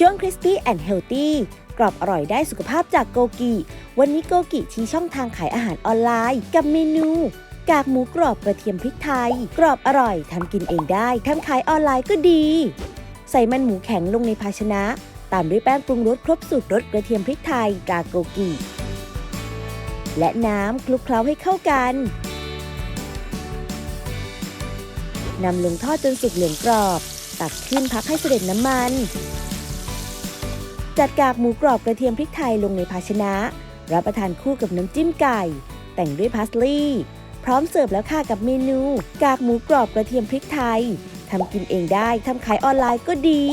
ช่วง Crispy and Healthy กรอบอร่อยได้สุขภาพจากโกกิ วันนี้โกกิชี้ช่องทางขายอาหารออนไลน์ กับเมนู กากหมูกรอบกระเทียมพริกไทย กรอบอร่อยทำกินเองได้ทำขายออนไลน์ก็ดี ใส่มันหมูแข็งลงในภาชนะ ตามด้วยแป้งปรุงรสครบสูตรรสกระเทียมพริกไทย กากโกกิ และน้ำคลุกเคล้าให้เข้ากันนำลงทอดจนสุกเหลืองกรอบ ตักขึ้นพักให้เสด็จน้ำมัน จัดกากหมูกรอบกระเทียมพริกไทยลงในภาชนะ รับประทานคู่กับน้ำจิ้มไก่ แต่งด้วยพาสลีย์พร้อมเสิร์ฟแล้วค่ะกับเมนู กากหมูกรอบกระเทียมพริกไทยทำกินเองได้ทำขายออนไลน์ก็ดี